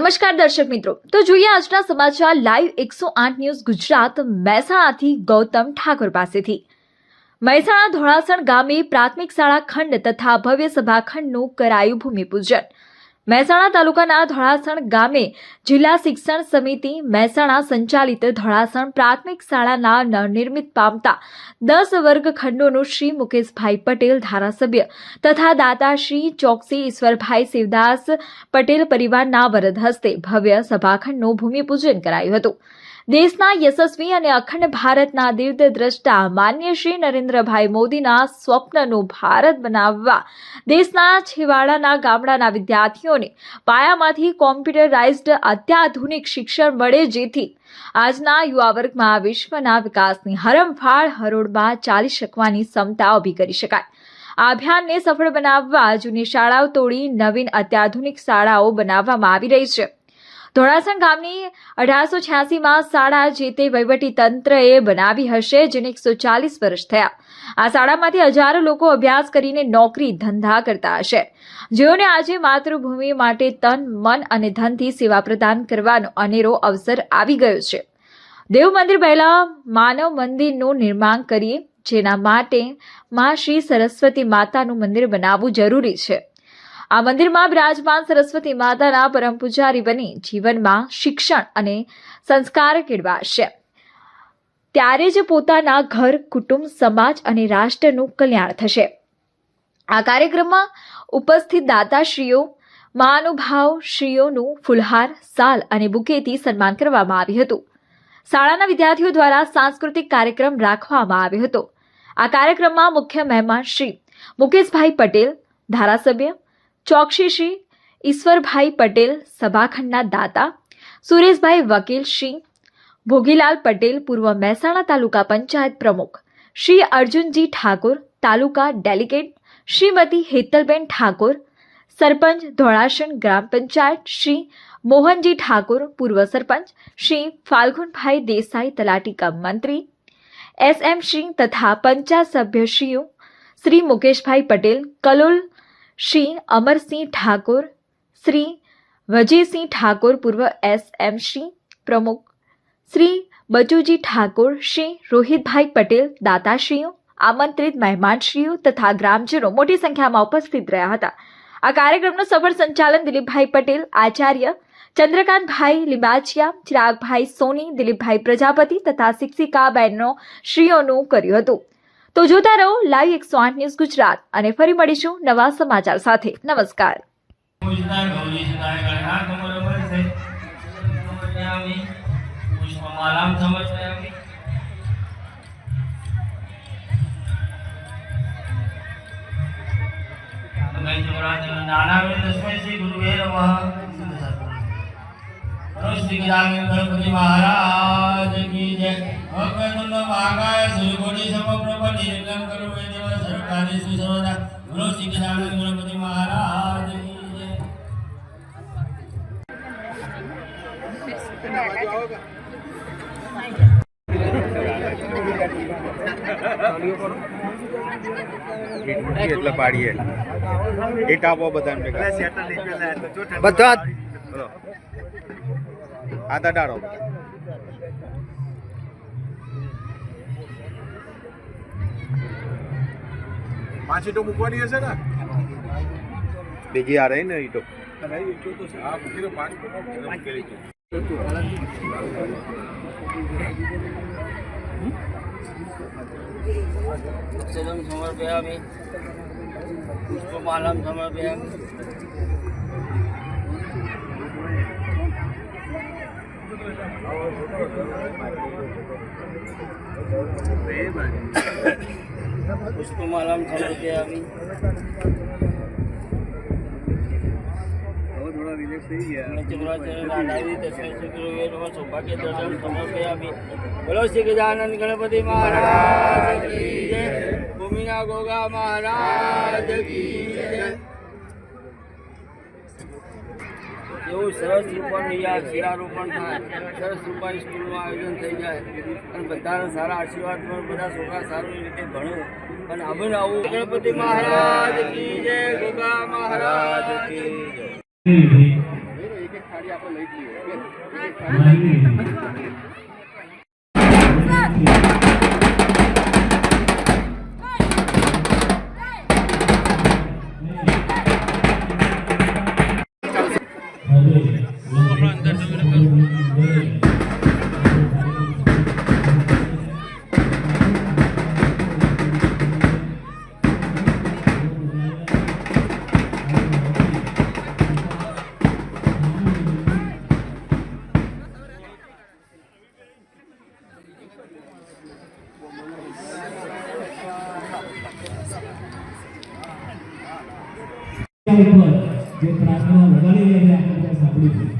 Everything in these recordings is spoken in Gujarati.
નમસ્કાર દર્શક મિત્રો. તો જોઈએ આજના સમાચાર લાઈવ એકસો આઠ ન્યૂઝ ગુજરાત મહેસાણાથી ગૌતમ ઠાકોર પાસેથી. મહેસાણા ધોળાસણ ગામે પ્રાથમિક શાળા ખંડ તથા ભવ્ય સભાખંડનું કરાયું ભૂમિપૂજન. મહેસાણા તાલુકાના ધોળાસણ ગામે જિલ્લા શિક્ષણ સમિતિ મહેસાણા સંચાલિત ધોળાસણ પ્રાથમિક શાળાના નવનિર્મિત પામતા દસ વર્ગખંડોનું શ્રી મુકેશભાઈ પટેલ ધારાસભ્ય તથા દાતા શ્રી ચોકસી ઈશ્વરભાઈ શિવદાસ પટેલ પરિવારના વરદ હસ્તે ભવ્ય સભાખંડનું ભૂમિપૂજન કરાયું હતું. દેશના યશસ્વી અને અખંડ ભારતના દીર્ઘદ્રષ્ટા માન્ય શ્રી નરેન્દ્રભાઈ મોદીના સ્વપ્નનું ભારત બનાવવા દેશના છેવાડાના ગામડાના વિદ્યાર્થીઓને પાયામાંથી કોમ્પ્યુટરાઇઝ્ડ અત્યાધુનિક શિક્ષણ મળે જેથી આજના યુવા વર્ગમાં વિશ્વના વિકાસની હરમફાળ હરોળમાં ચાલી શકવાની ક્ષમતા ઊભી કરી શકાય. આ અભિયાનને સફળ બનાવવા જૂની શાળાઓ તોડી નવીન અત્યાધુનિક શાળાઓ બનાવવામાં આવી રહી છે. ધોળાસણ ગામની અઢારસો છ્યાસીમાં શાળા જે તે તંત્રએ બનાવી હશે, જેને એકસો ચાલીસ વર્ષ થયા. આ શાળામાંથી હજારો લોકો અભ્યાસ કરીને નોકરી ધંધા કરતા હશે. જેઓને આજે માતૃભૂમિ માટે તન, મન અને ધનથી સેવા પ્રદાન કરવાનો અનેરો અવસર આવી ગયો છે. દેવ મંદિર પહેલા માનવ મંદિરનું નિર્માણ કરીએ, જેના માટે મા શ્રી સરસ્વતી માતાનું મંદિર બનાવવું જરૂરી છે. આ મંદિરમાં બિરાજમાન સરસ્વતી માતાના પરમ પૂજારી બની, જીવનમાં શિક્ષણ અને સંસ્કાર કેળવાશે. ત્યારે જ પોતાના ઘર, કુટુંબ, સમાજ અને રાષ્ટ્રનું કલ્યાણ થશે. આ કાર્યક્રમમાં ઉપસ્થિત દાતાશ્રીઓ, મહાનુભાવ શ્રીઓનું ફુલહાર, સાલ અને બુકેથી સન્માન કરવામાં આવ્યું હતું. શાળાના વિદ્યાર્થીઓ દ્વારા સાંસ્કૃતિક કાર્યક્રમ રાખવામાં આવ્યો હતો. આ કાર્યક્રમમાં મુખ્ય મહેમાન શ્રી મુકેશભાઈ પટેલ, ધારાસભ્ય ચોકસી શ્રી ઈશ્વરભાઈ પટેલ સભાખંડના દાતા સુરેશભાઈ વકીલ શ્રી ભોગીલાલ પટેલ પૂર્વ મહેસાણા તાલુકા પંચાયત પ્રમુખ શ્રી અર્જુનજી ઠાકોર તાલુકા ડેલિગેટ શ્રીમતી હેતલબેન ઠાકોર સરપંચ ધોળાસણ ગ્રામ પંચાયત શ્રી મોહનજી ઠાકોર પૂર્વ સરપંચ શ્રી ફાલ્ગુનભાઈ દેસાઈ તલાટી કમ મંત્રી એસ એમ શ્રી તથા પંચાયત સભ્યશ્રીઓ શ્રી મુકેશભાઈ પટેલ કલોલ શ્રી અમરસિંહ ઠાકોર, શ્રી વજીસિંહ ઠાકોર પૂર્વ એસ એમ શ્રી પ્રમુખ, શ્રી બચુજી ઠાકોર, શ્રી રોહિતભાઈ પટેલ દાતાશ્રીઓ, આમંત્રિત મહેમાનશ્રીઓ તથા ગ્રામજનો મોટી સંખ્યામાં ઉપસ્થિત રહ્યા હતા. આ કાર્યક્રમનું સફળ સંચાલન દિલીપભાઈ પટેલ, આચાર્ય ચંદ્રકાંતભાઈ લિંબાચિયા, ચિરાગભાઈ સોની, દિલીપભાઈ પ્રજાપતિ તથા શિક્ષિકા બહેનો શ્રીઓનું કર્યું હતું. તો જોતા રહો લાઈવ એકસો આઠ ન્યૂઝ ગુજરાત અને ફરી મળીશું નવા સમાચાર સાથે. નમસ્કાર. મહારાજ કી જય. સમપ્રભ કરો મે દેવ શ્રી મહારાજ કી એટલે પાડીએ આપો બધાને બધા. હાથ અડાડો પાંચ ઈટો મૂકવાની હશે ને? બીજી આ રહી ને ઈ તો. હા મૂકી દો પાંચ છે. અક્ષરમ સમર્પયામિ પુષ્પમાલાં સમર્પયામિ પુષ્પમાલાં સમર્પયામિ બોલો શ્રી ગજાનંદ ગણપતિ મહારાજ ભૂમિના ગોગા મહારાજ કી જય એવું સરસ રૂપાનું શિલારોપણ થાય. સરસ રૂપાની સ્કૂલનું આયોજન થઈ જાય. અને બધાના સારા આશીર્વાદ પણ બધા છોકરા સારી રીતે ભણે. અને અમે આવું. ગણપતિ મહારાજ કી જય ગોગા મહારાજ કી જય. એક એક થાળી આપણે ઉપર જે પ્રાર્થના વગાડી રહ્યા આપણે સાંભળી છે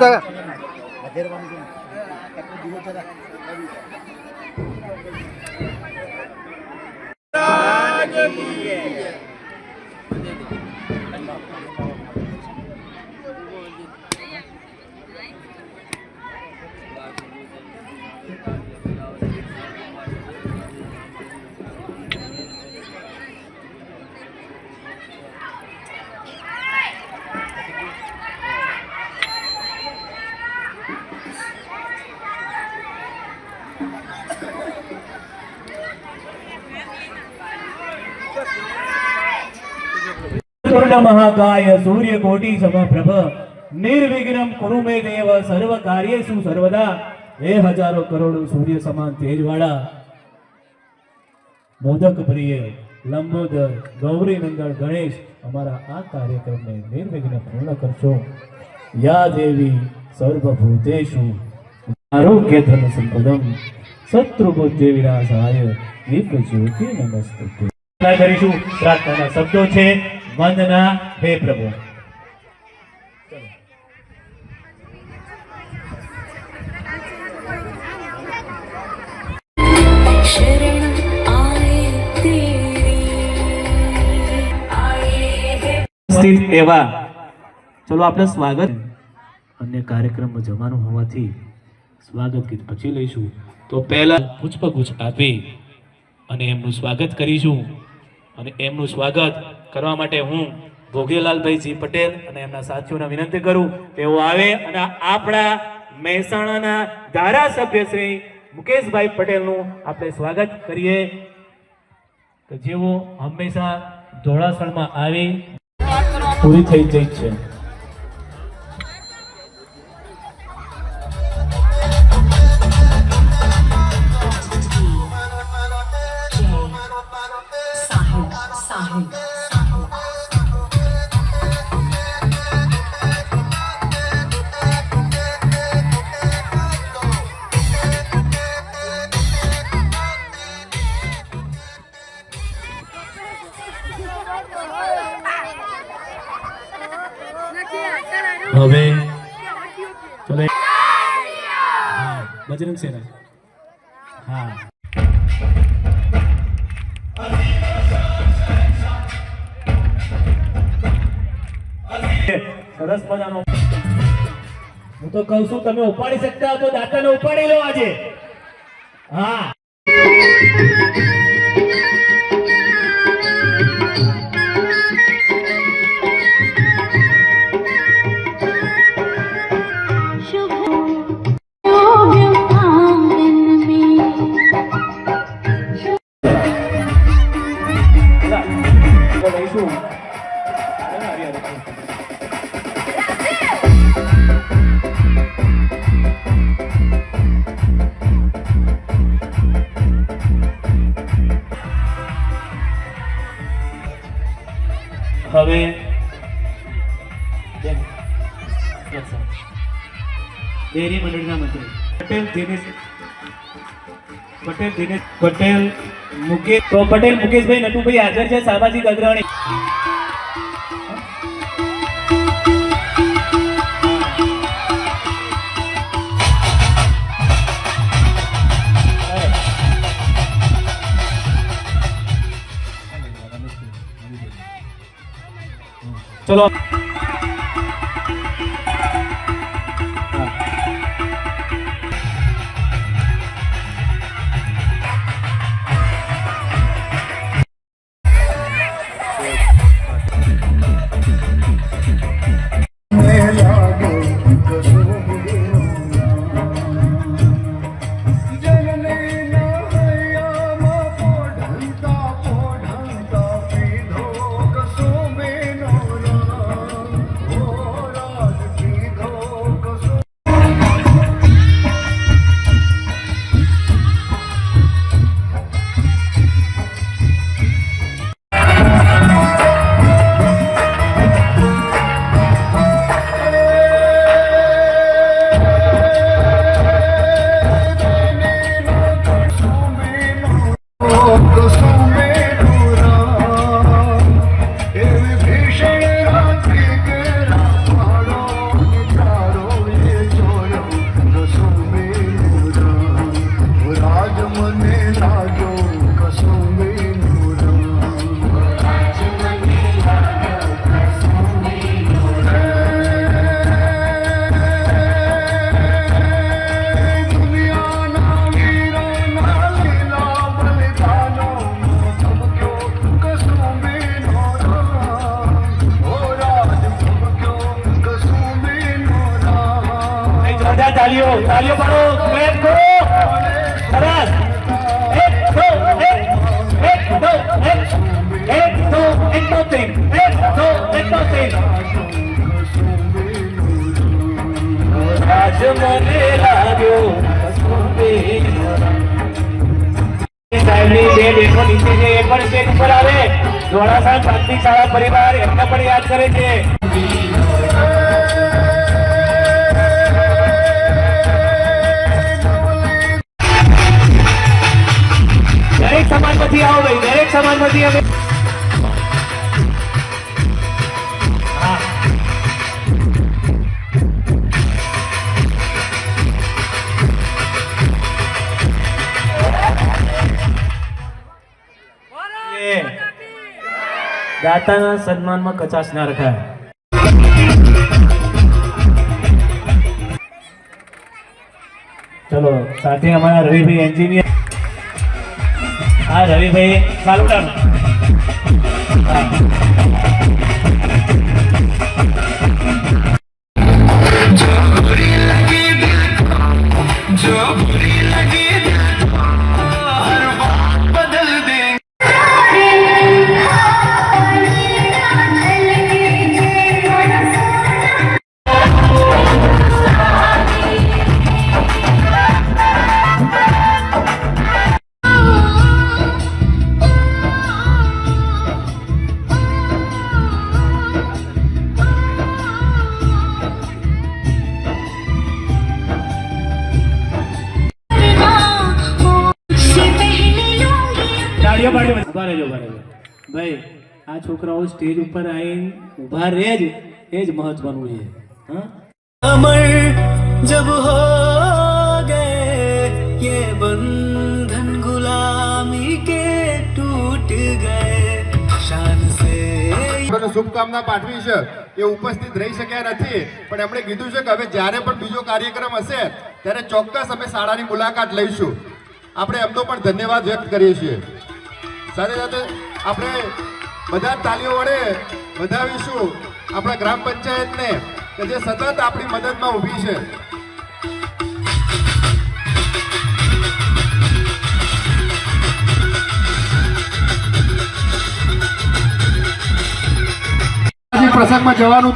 ને દેવ નિર્વિઘ્ન પૂર્ણ કરશો યા દેવી સર્વભૂતેશુ આરોગ્ય ધન સંપદમ દીપ જ્યોતિ નમસ્તે કરીશું. પ્રાર્થનાના શબ્દો છે વંદના હે પ્રભુ. ચલો આપણે સ્વાગત. અન્ય કાર્યક્રમમાં જવાનું હોવાથી સ્વાગત ગીત પછી લઈશું. તો પહેલા ગુજપ ગુજ આપી અને એમનું સ્વાગત કરીશું. અને એમનું સ્વાગત કરવા માટે હું ભોગેલાલભાઈજી પટેલ અને એમના સાથીઓને વિનંતી કરું, તેઓ આવે અને આપણા મહેસાણાના ધારાસભ્ય શ્રી મુકેશભાઈ પટેલનું આપણે સ્વાગત કરીએ. કે જેઓ હંમેશા ધોળાસણમાં આવી, પૂરી થઈ જઈ છે. bahay. હવે ચલો બજરંગ સેના સરસ મજાનો. હું તો કહું છું તમે ઉપાડી શકતા હો તો દાતાને ઉપાડી લો આજે. હા. Thank લઈશું. દિનેશ પટેલ દિનેશ પટેલ મુકેશ તો પટેલ મુકેશભાઈ નટુભાઈ હાજર છે સામાજિક અગ્રણી ચલો. એક દો તીન આજ મને લાગ્યો કસુંબીનો રંગ. સાહેબની બે બેઠો નીચે છે એ પણ સ્ટેજ ઉપર આવે ધોળાસા પ્રાથમિક શાળા પરિવાર એમને પણ યાદ કરે છે દરેક સમાજમાંથી આવો ભાઈ, દરેક સમાજમાંથી અમે દાતાના સન્માનમાં કચાશ ના રખાય. ચલો સાથે અમારા રવિભાઈ એન્જિનિયર. હા રવિભાઈ ચાલુ ઊભા રહેજો ઊભા રહેજો. ભાઈ આ છોકરાઓ સ્ટેજ ઉપર આવીને ઊભા રહે જ એ જ મહત્વનું છે. હા? અમર જબ હો ગયે યે બંધન ગુલામી કે ટૂટ ગયે શાન સે શુભકામના પાઠવી છે. એ ઉપસ્થિત રહી શક્યા નથી. પણ એમણે કીધું છે કે હવે જ્યારે પણ બીજો કાર્યક્રમ હશે ત્યારે ચોક્કસ અમે શાળાની મુલાકાત લઈશું. આપણે એમનો પણ ધન્યવાદ વ્યક્ત કરીએ છીએ. સાથે સાથે આપણે બધા તાલીઓ વડે વધાવીશું આપણા ગ્રામ પંચાયતને કે જે સતત આપણી મદદમાં ઊભી છે. પ્રસંગમાં જવાનું